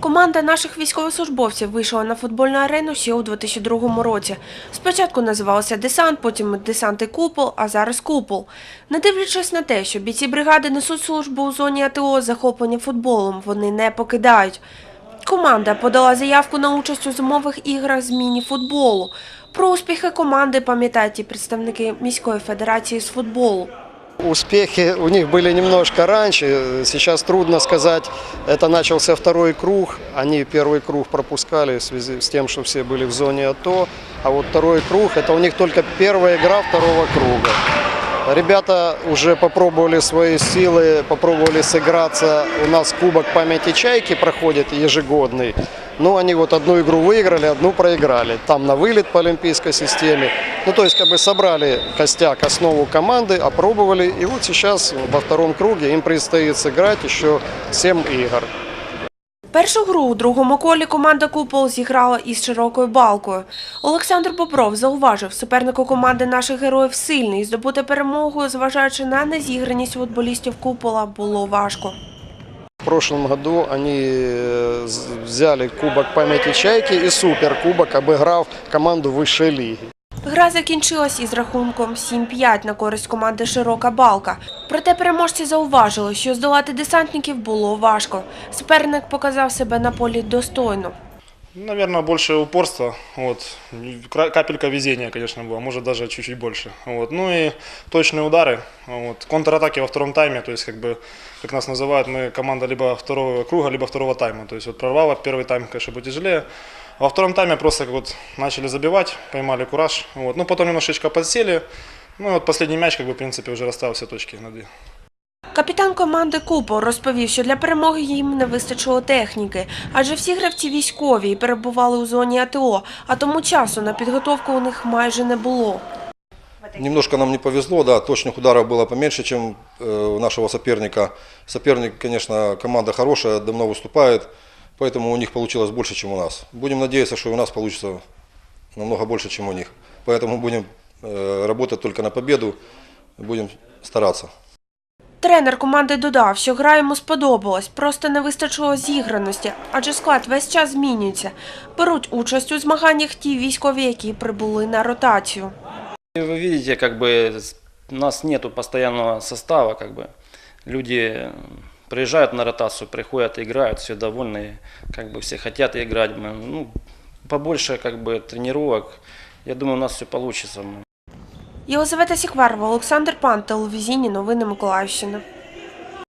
Команда наших військовослужбовців вийшла на футбольну арену ще у 2002 році. Спочатку називалася Десант, потім Десант і Купол, а зараз Купол. Не дивлячись на те, що бійці бригади несуть службу у зоні АТО, захоплені футболом, вони не покидають. Команда подала заявку на участь у зимових іграх з міні-футболу. Про успіхи команди пам'ятають і представники міської федерації з футболу. Успехи у них были немножко раньше, сейчас трудно сказать. Это начался второй круг, они первый круг пропускали в связи с тем, что все были в зоне АТО. А вот второй круг, это у них только первая игра второго круга. Ребята уже попробовали свои силы, попробовали сыграться. У нас Кубок памяти Чайки проходит ежегодный. Ну, они вот одну игру выиграли, одну проиграли. Там на вылет по олимпийской системе. Ну, то есть, как бы собрали костяк, основу команды, опробовали. И вот сейчас во втором круге им предстоит сыграть еще 7 игр. Першу гру у другому колі команда Купол зіграла із широкою балкою. Олександр Бобров зауважив, суперник у команди наших героїв сильний. Здобути перемогу, зважаючи на незіграність футболістів Купола, було важко. В прошлом году они э, з- взяли Кубок памяти Чайки и Суперкубок, обыграв команду высшей лиги. Гра закінчилась із рахунком 7-5 на користь команди Широка Балка. Проте переможці зауважили, що здолати десантників було важко. Суперник показав себе на полі достойно. Наверное, больше упорства. Вот. И кра- Капелька везения, конечно, была, может даже чуть-чуть больше. Вот. Ну и точные удары. Вот. Контратаки во втором тайме, то есть, как бы, как нас называют, мы команда либо второго круга, либо второго тайма. То есть, вот прорвало первый тайм, конечно, будет тяжелее. А во втором тайме просто как вот начали забивать, поймали кураж. Вот. Ну, потом немножечко подсели. Ну, и вот последний мяч, как бы, в принципе, уже расставил все точки над «и». Капітан команди Купол розповів, що для перемоги їм не вистачило техніки, адже всі гравці військові і перебували у зоні АТО, а тому часу на підготовку у них майже не було. Немножко нам не повезло, да, точных ударов было поменьше, чем э, у нашего соперника. Соперник, конечно, команда хорошая, давно выступает, поэтому у них получилось больше, чем у нас. Будем надеяться, что у нас получится намного больше, чем у них. Поэтому будем э, работать только на победу, будем стараться. Тренер команди додав, що гра йому сподобалась, просто не вистачило зіграності, адже склад весь час змінюється. Беруть участь у змаганнях ті військові, які прибули на ротацію. И Вы видите, как бы с- у нас нету постоянного состава, как бы люди э, приезжают на ротацию, приходят, играют, все довольны, как бы все хотят играть. Мы, Ну, побольше как бы тренировок. Я думаю, у нас все получится. Єлизавета Сікварова, Олександр Пан, телевізійні новини Миколаївщини.